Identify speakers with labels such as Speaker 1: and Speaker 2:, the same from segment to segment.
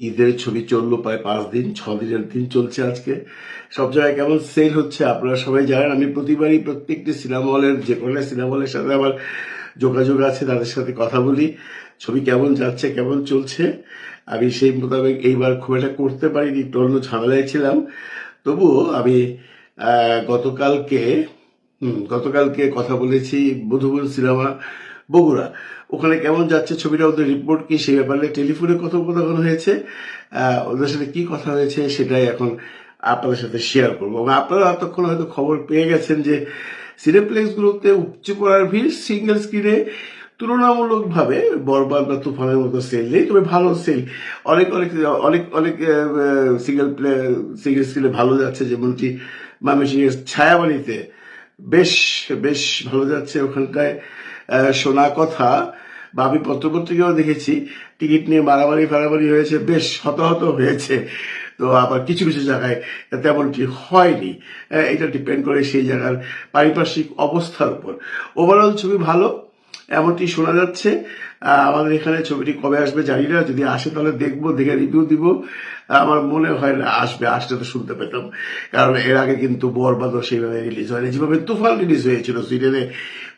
Speaker 1: ঈদের ছবি চলল প্রায় পাঁচ দিন, ছ দিনের দিন চলছে আজকে। সব জায়গায় কেমন সেল হচ্ছে আপনারা সবাই জানেন। আমি প্রতিবারই প্রত্যেকটি সিনেমা হলের যে কোনো সিনেমা হলের সাথে আমার যোগাযোগ আছে, তাদের সাথে কথা বলি। ছবি কেমন যাচ্ছে, কেমন চলছে, আমি সেই মোতাবেক এইবার খুব একটা করতে পারিনি, একটু অন্য ঝামেলায় ছিলাম। তবুও আমি গতকালকে গতকালকে কথা বলেছি মধুবন সিনেমা বগুড়া। ওখানে কেমন যাচ্ছে ছবিটা, ওদের রিপোর্ট কি? সেই ব্যাপারে টেলিফোনে কথোপকথন হয়েছে। ওদের সাথে কি কথা হয়েছে সেটাই এখন আপনাদের সাথে শেয়ার করব। এবং আপনারা এতক্ষণ হয়তো খবর পেয়ে গেছেন যে সিনেপ্লেক্সগুলোতে উপচে পড়ার ভিড় সিঙ্গেল স্ক্রিনে তুলনামূলকভাবে বরবাদ বা তুফানের মতো সেল নেই, তবে ভালো সেল অনেক অনেক অনেক অনেক সিঙ্গেল প্লে সিঙ্গেল স্ক্রিনে ভালো যাচ্ছে, যেমনটি ময়মনসিংহের ছায়াবাড়িতে বেশ বেশ ভালো যাচ্ছে ওখানটায়। শোনা কথা, বা আমি পত্রপত্রিকাও দেখেছি, টিকিট নিয়ে মারামারি ফারামারি হয়েছে, বেশ হতাহত হয়েছে। তো আবার কিছু কিছু জায়গায় তেমনটি হয়নি। এটা ডিপেন্ড করে সেই জায়গার পারিপার্শ্বিক অবস্থার উপর। ওভারঅল ছবি ভালো, এমনটি শোনা যাচ্ছে। আমাদের এখানে ছবিটি কবে আসবে জানি না, যদি আসে তাহলে দেখব, দেখে রিভিউ দিব। আমার মনে হয় না আসবে, আসলে তো শুনতে পেতাম। কারণ এর আগে কিন্তু বরবাদও সেইভাবে রিলিজ হয়নি। যেভাবে তুফান রিলিজ হয়েছিল সুইডেনে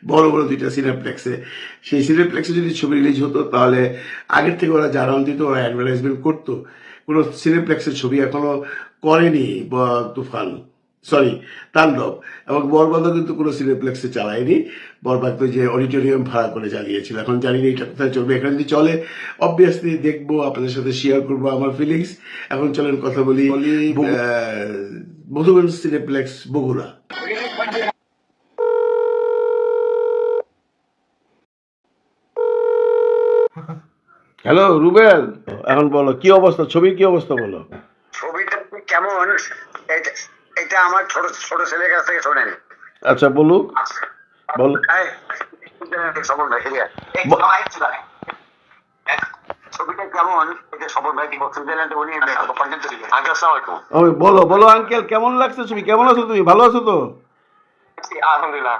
Speaker 1: বড় বড় দুইটা সিনেপ্লেক্সে। সেই সিনেপ্লেক্সে যদি ছবি রিলিজ হতো তাহলে আগের থেকে ওরা জানান দিত ওরা অ্যাডভার্টাইজমেন্ট করতো কোনো সিনেপ্লেক্সের ছবি এখনও করেনি ব- তুফান সরি তাণ্ডব। এবং বরবাদও কিন্তু কোনো সিনেপ্লেক্সে চালায়নি। বরবাদ তো যে অডিটোরিয়াম ভাড়া করে চালিয়েছিল। এখন জানি না এটা কোথায় চলবে। এখানে যদি চলে অবভিয়াসলি দেখব আপনাদের সাথে শেয়ার করব আমার ফিলিংস এখন চলেন কথা বলি বলি মধুবন সিনেপ্লেক্স বগুড়া। হ্যালো রুবেল। এখন বলো কি অবস্থা? ছবির কি অবস্থা বলো?
Speaker 2: ছবিটা কেমন? এটা আমার ছোট ছোট ছেলের কাছ থেকে শোনেন।
Speaker 1: আচ্ছা বলুক। বল।
Speaker 2: ছবিটা কেমন? এটা ভাই উনি। আঙ্কেল আসসালামু
Speaker 1: বলো বলো আঙ্কেল কেমন লাগছে ছবি? কেমন আছো তুমি? ভালো আছো তো?
Speaker 2: আলহামদুলিল্লাহ।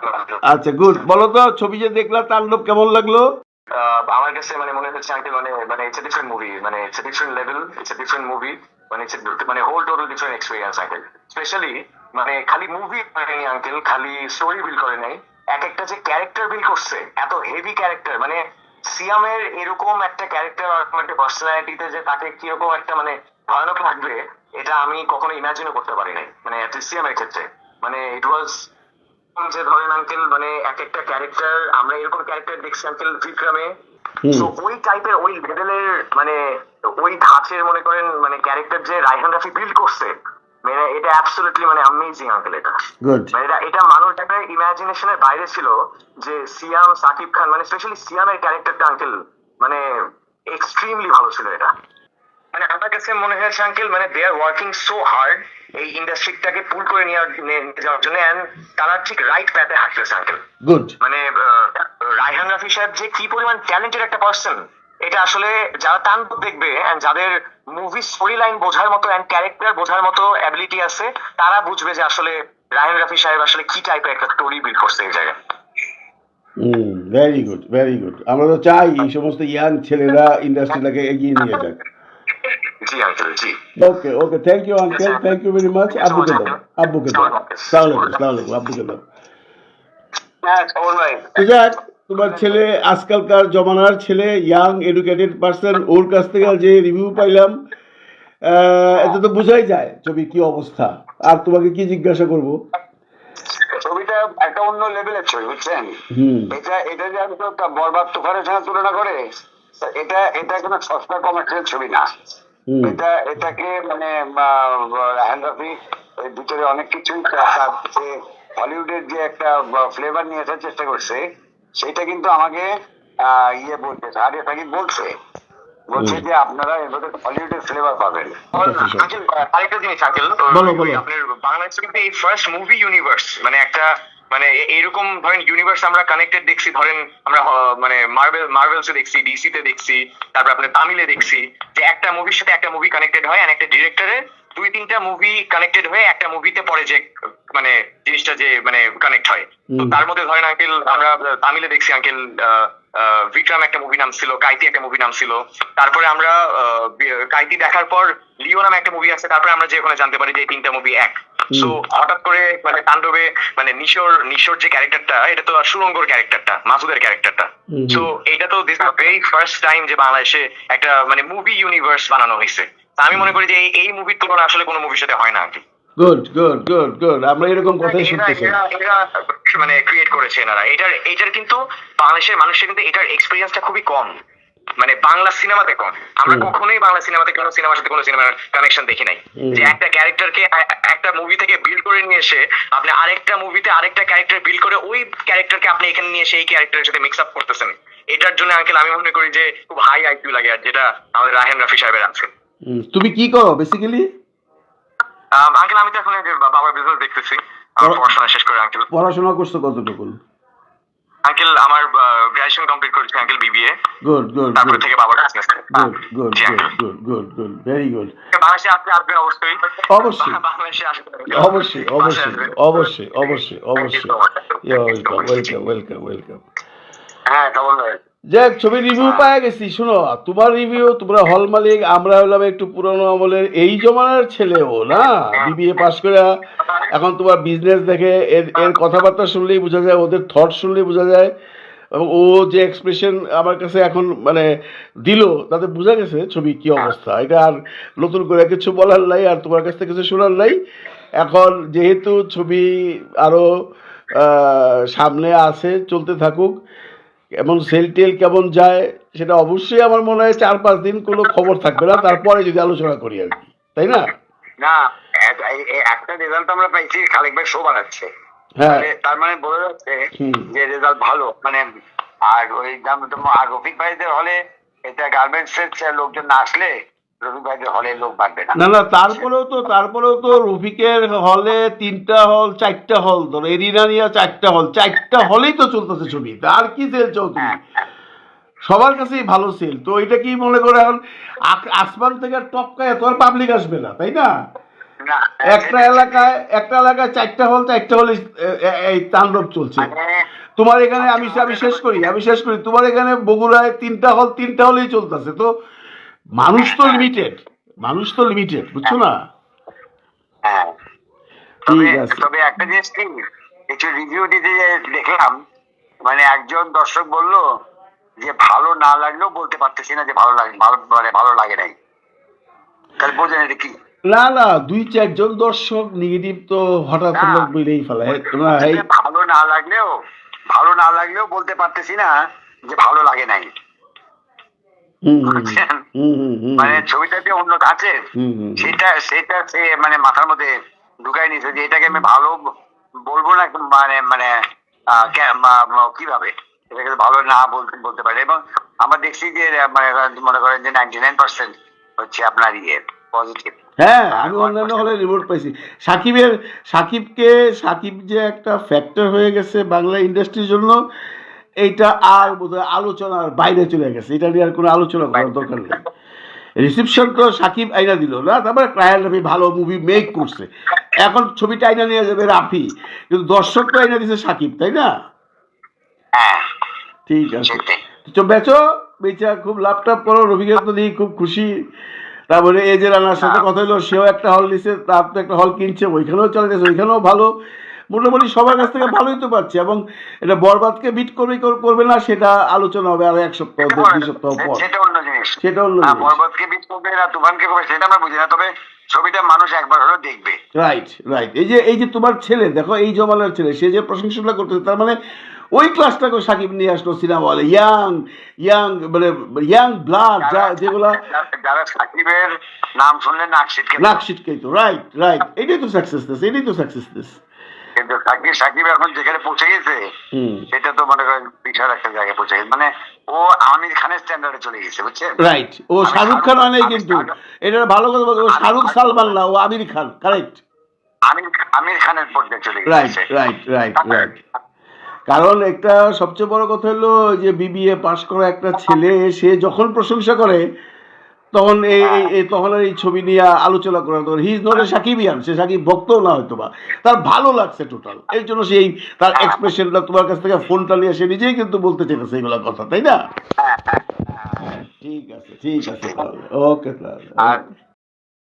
Speaker 1: আচ্ছা গুড। বলো তো ছবি যে দেখলা তাণ্ডব কেমন লাগল?
Speaker 2: আমার কাছে মানে মনে হচ্ছে আঙ্কেল মানে মানে ইটস এ ডিফারেন্ট মুভি মানে it's a different level it's a different movie মানে ইটস মানে whole total different experience uncle specially মানে খালি মুভি করেনি আঙ্কেল খালি স্টোরি বিল করে নাই। এক একটা যে ক্যারেক্টার বিল করছে, এত হেভি ক্যারেক্টার মানে সিয়ামের এরকম একটা ক্যারেক্টার একটা পার্সোনালিটিতে যে তাকে কীরকম একটা মানে ভয়ানক লাগবে, এটা আমি কখনো ইমাজিনও করতে পারি নাই মানে সিয়ামের ক্ষেত্রে। মানে ইট ওয়াজ যে ধরেন আঙ্কেল মানে এক একটা ক্যারেক্টার আমরা এরকম ক্যারেক্টার দেখছি আঙ্কেল বিক্রমে। তো ওই টাইপের ওই লেভেলের মানে ওই ধাঁচের মনে করেন মানে ক্যারেক্টার যে রাইহান রাফি বিল্ড করছে মানে এটা অ্যাবসলিউটলি মানে অ্যামেজিং আঙ্কেল এটা। মানে এটা এটা মানুষ একটা ইমাজিনেশনের বাইরে ছিল যে সিয়াম সাকিব খান মানে স্পেশালি সিয়ামের ক্যারেক্টারটা আঙ্কেল মানে এক্সট্রিমলি ভালো ছিল এটা। মানে আমার কাছে মনে হয়েছে আঙ্কেল মানে they are working so hard এই ইন্ডাস্ট্রিটাকে পুল করে নিয়ে যাওয়ার জন্য তারা ঠিক রাইট প্যাথে হাঁটতেছে আঙ্কেল
Speaker 1: গুড
Speaker 2: মানে রায়হান রাফি সাহেব যে কি পরিমাণ ট্যালেন্টেড একটা পার্সন এটা আসলে যারা তান দেখবে and যাদের মুভি স্টোরি লাইন বোঝার মতো অ্যান্ড ক্যারেক্টার বোঝার মতো অ্যাবিলিটি আছে তারা বুঝবে যে আসলে রায়হান রাফি সাহেব আসলে কি টাইপের একটা স্টোরি বিল্ড করছে এই জায়গায়।
Speaker 1: Hmm very good very good আমরা তো চাই এই সমস্ত ইয়াং ছেলেরা ইন্ডাস্ট্রিটাকে এগিয়ে নিয়ে যাক।
Speaker 2: জি uncle G
Speaker 1: okay okay thank you uncle thank you very much সালাম সালাম যাক তোমার ছেলে আজকালকার জমানার ছেলে ইয়াং এডুকেটেড পার্সন ওর কাছ থেকে যে রিভিউ পাইলাম এতে তো বোঝাই যায় ছবি কি অবস্থা। আর তোমাকে কি জিজ্ঞাসা করব?
Speaker 2: ছবিটা একটা অন্য লেভেলের ছবি বুঝছেন? এটা এটা যে আমি বরবাদ তুফানের সঙ্গে তুলনা করে এটা এটা কোনো সস্তা কমার্শিয়াল ছবি না। এটা এটাকে মানে রাহান এর ভিতরে অনেক কিছু হলিউডের যে একটা ফ্লেভার নিয়ে আসার চেষ্টা করছে সেটা কিন্তু আমাকে আহ, ইয়ে বলছে আরে সাকিব বলছে। বলছে যে আপনারা এভাবে হলিউডের ফ্লেভার পাবেন।
Speaker 1: আচ্ছা,
Speaker 2: আরেকটা জিনিস
Speaker 1: বলো।
Speaker 2: আপনার বাংলাদেশে কিন্তু এই ফার্স্ট মুভি ইউনিভার্স মানে একটা মানে এ- এইরকম ধরেন ইউনিভার্স আমরা কানেক্টেড দেখছি ধরেন আমরা মানে মার্বেল মার্বেলসে দেখছি ডিসি তে দেখছি তারপর আপনার তামিলে দেখছি যে একটা মুভির সাথে একটা মুভি কানেক্টেড হয় আর একটা ডিরেক্টরের দুই তিনটা মুভি কানেক্টেড হয়ে একটা মুভিতে পরে যে মানে জিনিসটা যে মানে কানেক্ট হয়। তো তার মধ্যে ধরেন আঙ্কেল আমরা তামিলে দেখছি আঙ্কেল আহ, বিক্রম একটা মুভি নাম ছিল কাইতি একটা মুভি নাম ছিল। তারপরে আমরা আহ, কাইতি দেখার পর লিও নামে একটা মুভি আছে তারপরে আমরা যে ওখানে জানতে পারি যে তিনটা মুভি এক। সো হঠাৎ করে মানে তাণ্ডবে মানে নিশোর নিশোর যে ক্যারেক্টারটা এটা তো সুরঙ্গর ক্যারেক্টারটা মাসুদের ক্যারেক্টারটা। সো এটা তো দিস ভেরি ফার্স্ট টাইম যে বাংলাদেশে একটা মানে মুভি ইউনিভার্স বানানো হয়েছে। আমি মনে করি যে এই- মুভির তুলনা আসলে কোনো মুভির সাথে হয় না আর কি।
Speaker 1: গুড গুড গুড গুড আমরা এরকম কথাই
Speaker 2: এরা-
Speaker 1: শুনতে চাই
Speaker 2: মানে ক্রিয়েট করেছে এনারা। এটার এটার কিন্তু বাংলাদেশের মানুষের কিন্তু এটার এক্সপিরিয়েন্সটা খুবই কম। মানে বাংলা সিনেমাতে কম। আমরা কখনোই বাংলা সিনেমাতে কোনো সিনেমার সাথে কোনো সিনেমার কানেকশন দেখি নাই। যে একটা ক্যারেক্টারকে একটা মুভি থেকে বিল্ড করে নিয়ে এসে আপনি আরেকটা মুভিতে আরেকটা ক্যারেক্টার বিল্ড করে ওই ক্যারেক্টারকে আপনি এখানে নিয়ে এসে এই ক্যারেক্টারের সাথে মিক্স আপ করতেছেন। এটার জন্য আঙ্কেল আমি মনে করি যে খুব হাই আইকিউ লাগে আর যেটা আমাদের রাহেন রাফি সাহেবের আছে।
Speaker 1: তুমি কি করো বেসিক্যালি
Speaker 2: আঙ্কেল আমি তো এখন বাবার বিজনেস দেখতেছি। পড়াশোনা শেষ করে আঙ্কেল
Speaker 1: পড়াশোনা করছ কতটুকু
Speaker 2: আঙ্কেল আমার গ্রাজুয়েশন কমপ্লিট করেছি আঙ্কেল বিবিএ
Speaker 1: গুড গুড
Speaker 2: তারপর থেকে বাবার business
Speaker 1: good good good good good very good
Speaker 2: বাংলাদেশে আপনি আসবেন অবশ্যই।
Speaker 1: অবশ্যই।
Speaker 2: বাংলাদেশে আসবেন।
Speaker 1: অবশ্যই অবশ্যই অবশ্যই অবশ্যই অবশ্যই। ওয়েলকাম ওয়েলকাম ওয়েলকাম ওয়েলকাম
Speaker 2: হ্যাঁ কেমন ভাই
Speaker 1: যাক ছবি রিভিউ পাওয়া গেছি শোনো তোমার রিভিউ তোমরা হল মালিক আমরা হলাম একটু পুরনো আমলের এই জমানার ছেলেও না? বিবিএ পাস করে এখন তোমার বিজনেস দেখে এর এর কথাবার্তা শুনলেই বোঝা যায় ওদের থট শুনলেই বোঝা যায় এবং ও যে এক্সপ্রেশন আমার কাছে এখন মানে দিল তাতে বোঝা গেছে ছবি কি অবস্থা। এটা আর নতুন করে কিছু বলার নাই আর তোমার কাছ থেকে কিছু শোনার নাই। এখন যেহেতু ছবি আরও সামনে আছে চলতে থাকুক এবং সেল টেল কেমন যায় সেটা অবশ্যই আমার মনে হয় চার পাঁচ দিন কোনো খবর থাকবে না তারপরে যদি আলোচনা করি আর কি তাই না?
Speaker 3: না একটা রেজাল্ট আমরা পাইছি খালেক ভাই শো বানাচ্ছে।
Speaker 1: হ্যাঁ।
Speaker 3: তার মানে বোঝা যাচ্ছে যে রেজাল্ট ভালো। মানে আর ওই আর রফিক ভাইদের হলে এটা গার্মেন্টস এর লোকজন না আসলে রফিক লোক বাড়বে না।
Speaker 1: না তারপরেও তো তারপরেও তো রফিকের হলে তিনটা হল চারটা হল ধরো চারটা হল চারটা হলেই তো চলতেছে ছবি তার কি সেল
Speaker 3: হ্যাঁ, হ্যাঁ।
Speaker 1: সবার কাছেই ভালো সেল তো এটা কি মনে করে এখন আসমান থেকে টপকায় আর পাবলিক আসবে না তাই না?
Speaker 3: না
Speaker 1: একটা এলাকায় একটা এলাকায় চারটা হল চারটা হল এই তাণ্ডব চলছে।
Speaker 3: মানে
Speaker 1: তোমার এখানে আমি আমি শেষ করি আমি শেষ করি তোমার এখানে বগুড়ায় তিনটা হল তিনটা হলেই চলতেছে তো মানুষ তো লিমিটেড মানুষ তো লিমিটেড বুঝছ না?
Speaker 3: হ্যাঁ। তবে তবে একটা জিনিস কি কিছু রিভিউ দিতে দেখলাম মানে একজন দর্শক বলল যে ভালো না লাগলেও বলতে পারতেছি না যে ভালো লাগে ভালো মানে ভালো লাগে নাই। তাহলে বোঝেন এটা কি?
Speaker 1: না না দুই চারজন দর্শক নেগেটিভ তো হঠাৎ লোক বলেই ফেলায়
Speaker 3: ভালো না লাগলেও ভালো না লাগলেও বলতে পারতেছি না যে ভালো লাগে নাই। বুঝছেন? মানে ছবিটা যে অন্য আছে। সেটা সেটা সে মানে মাথার মধ্যে ঢুকাই নিয়েছে যে এটাকে আমি ভালো বলব না মানে মানে কীভাবে? এটাকে ভালো না বলতে বলতে পারে। এবং আমরা দেখছি যে মানে মনে করেন যে নাইনটি নাইন পার্সেন্ট হচ্ছে আপনার ইয়ে পজিটিভ
Speaker 1: হ্যাঁ আমি অন্যান্য হলে রিপোর্ট পাইছি। সাকিবের সাকিবকে সাকিব যে একটা ফ্যাক্টর হয়ে গেছে বাংলা ইন্ডাস্ট্রির জন্য এইটা আর বোধহয় আলোচনার বাইরে চলে গেছে। এটা নিয়ে আর কোনো আলোচনা করার দরকার নেই। রিসিপশন তো সাকিব আইনা দিল না তারপরে ক্রায়াল রবি ভালো মুভি মেক করছে। এখন ছবিটা আইনা নিয়ে যাবে রাফি কিন্তু দর্শক তো আইনা দিছে সাকিব তাই না?
Speaker 3: হ্যাঁ।
Speaker 1: ঠিক আছে। তো বেচো বেচা খুব লাভটাপ করো রবিকে তো দেখি খুব খুশি। তারপরে এই যে রানার সাথে কথা হলো সেও একটা হল নিছে তার তো একটা হল কিনছে ওইখানেও চলে গেছে ওইখানেও ভালো। মোটামুটি সবার কাছ থেকে ভালোই তো পাচ্ছে এবং এটা বরবাদকে বিট করবে করবে না সেটা আলোচনা হবে আরও এক সপ্তাহ দুই সপ্তাহ পর।
Speaker 3: সেটা অন্য জিনিস।
Speaker 1: সেটা অন্য জিনিস।
Speaker 3: বরবাদকে বিট করবে না তুফানকে করবে সেটা আমরা বুঝি না তবে ছবিটা মানুষ একবার হলেও দেখবে।
Speaker 1: রাইট রাইট এই যে এই যে তোমার ছেলে দেখো এই জমানার ছেলে সে যে প্রশংসাটা করতেছে তার মানে ওই ক্লাসটাকে সাকিব নিয়ে আসলো সিনেমা হলে ইয়াং ইয়াং মানে ইয়াং ব্লাড যেগুলা
Speaker 3: যারা- সাকিবের নাম শুনলে নাক ছিটকে
Speaker 1: নাক তো। রাইট রাইট এটাই তো সাকসেসনেস এটাই তো সাকসেসনেস
Speaker 3: কিন্তু সাকিব সাকিব এখন যেখানে পৌঁছে গেছে সেটা তো মনে করেন বিশাল একটা জায়গায় পৌঁছে গেছে। মানে ও আমির খানের স্ট্যান্ডার্ডে চলে গেছে বুঝছেন?
Speaker 1: রাইট ও শাহরুখ খান নাই কিন্তু। এটা ভালো কথা বলতো শাহরুখ সালমান না ও আমির খান কারেক্ট
Speaker 3: আমির আমির খানের পর্যায়ে চলে
Speaker 1: রাইট রাইট রাইট রাইট কারণ একটা সবচেয়ে বড় কথা হলো যে বিবিএ পাশ করা একটা ছেলে সে যখন প্রশংসা করে তখন এই এই- এই তখন এই ছবি নিয়ে আলোচনা করেন তখন he is not a Sakibian সে সাকিব ভক্ত না হয়তো বা তার ভালো লাগছে টোটাল এই জন্য সেই তার এক্সপ্রেশনটা তোমার কাছ থেকে ফোনটা নিয়ে সে নিজেই কিন্তু বলতে চেয়েছে এগুলো কথা তাই না?
Speaker 3: হ্যাঁ হ্যাঁ
Speaker 1: ঠিক আছে ঠিক আছে ওকে
Speaker 3: আর